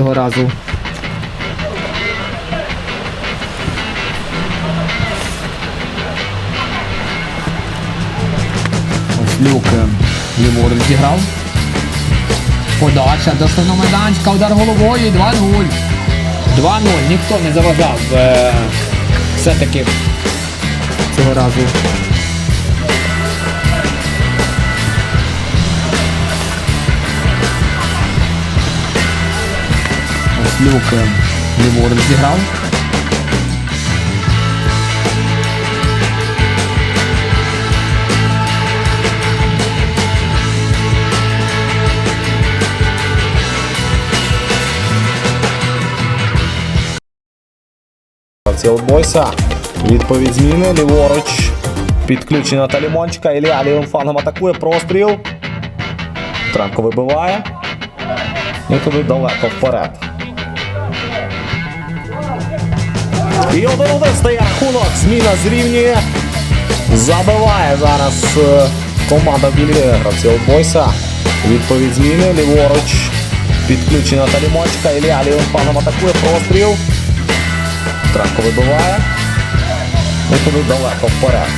цього разу. Ось люк е, ліворуч зіграв. Подача до основного майданчика, удар головою 2-0. 2-0. Ніхто не заважав е, все-таки цього разу. Люк ліворуч зіграв. Олдбойса. Відповідь зміни. Ліворуч. Підключення та лімончика. Ілля лівим флангом атакує. Простріл. Транко вибиває. І туди далеко вперед. І один-один стає рахунок. Зміна зрівнює. Забиває зараз е, команда білі гравці бойса. Відповідь зміни. Ліворуч. Підключена та лімончика. Ілля лівим паном атакує. Простріл. Транко вибиває. І туди далеко вперед.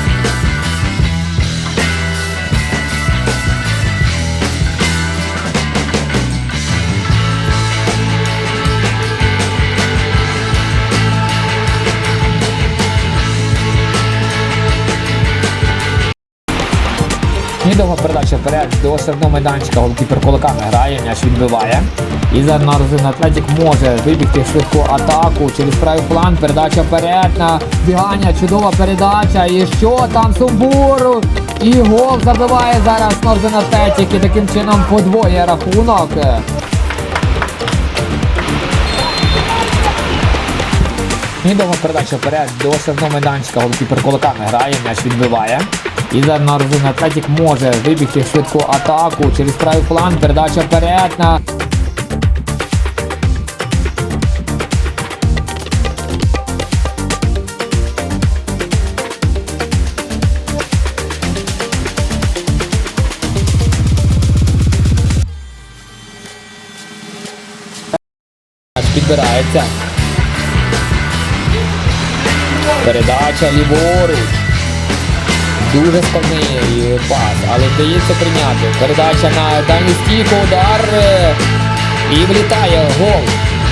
І довга передача вперед до штрафного майданчика. Голкіпер кулаками грає, м'яч відбиває. І зараз Нарозин Атлетік може вибігти в швидку атаку через правий план. Передача вперед на бігання. Чудова передача. І що там Сумбур? І гол забиває зараз Норзен Атлетік. І таким чином подвоює рахунок. І довга передача вперед до штрафного майданчика. Голкіпер кулаками грає, м'яч відбиває. І зараз Нарозин Атлетік може вибігти в швидку атаку через правий план. Передача вперед на підбирається. Передача ліворуч. Дуже складний пас, але вдається прийняти. Передача на дальню стійку, удар. е, І влітає гол.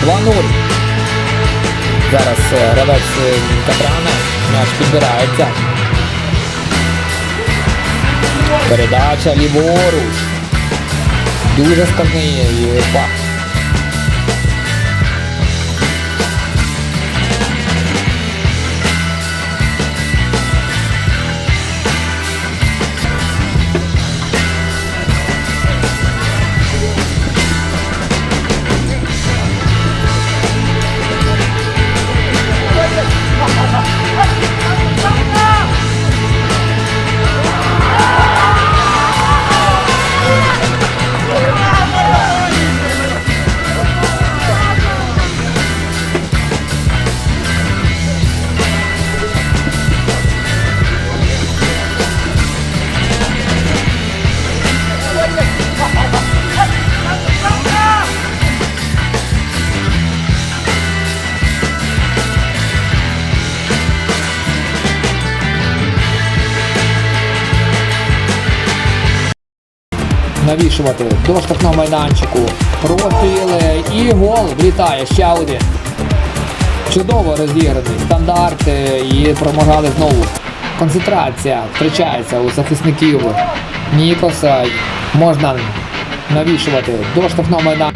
2-0. Зараз е, гравець е, Катрана. М'яч підбирається. Передача ліворуч. Дуже складний е, пас. Навішувати до штрафного майданчику. Профіли і гол влітає ще один. Чудово розіграний стандарт і промагали знову. Концентрація втрачається у захисників Нікоса. Можна навішувати до штрафного майданчика.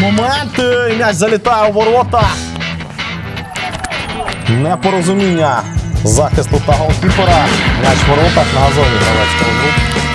Момент. І м'яч залітає у ворота. Непорозуміння захисту та голкіпера. М'яч в воротах на газоні груп.